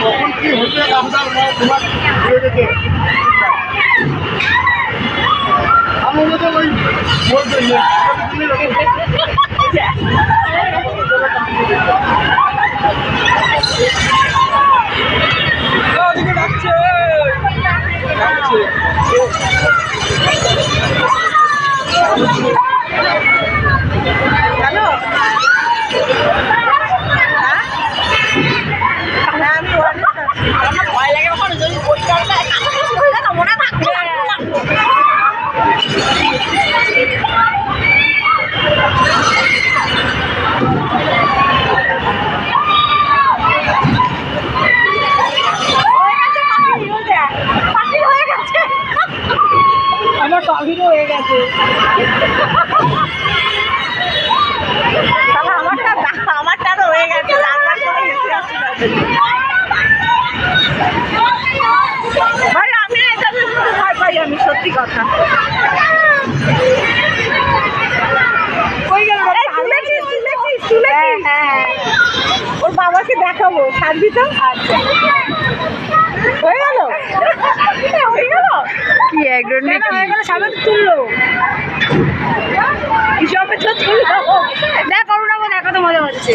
তখন কি হচ্ছে আপনার তোমার গেছে ওই বলতে হ্যালো হ্যাঁ আমি আমার ভয় লাগে ওখানে যদি পরীক্ষা হয়ে যায় মনে থাকবে আমার হয়ে গেছে। আমারটা আমারটা তো হয়ে গেছে হেসে ভাই আমি এটা ভয় পাই আমি সত্যি কথা। তুলেছিস তুলেছিস হ্যাঁ ওর বাবাকে দেখাবো। ছাড়বি তো আচ্ছা হয়ে গেল হয়ে গেল কি একজন কেন হয়ে সামনে তুললো? তো মজা হচ্ছে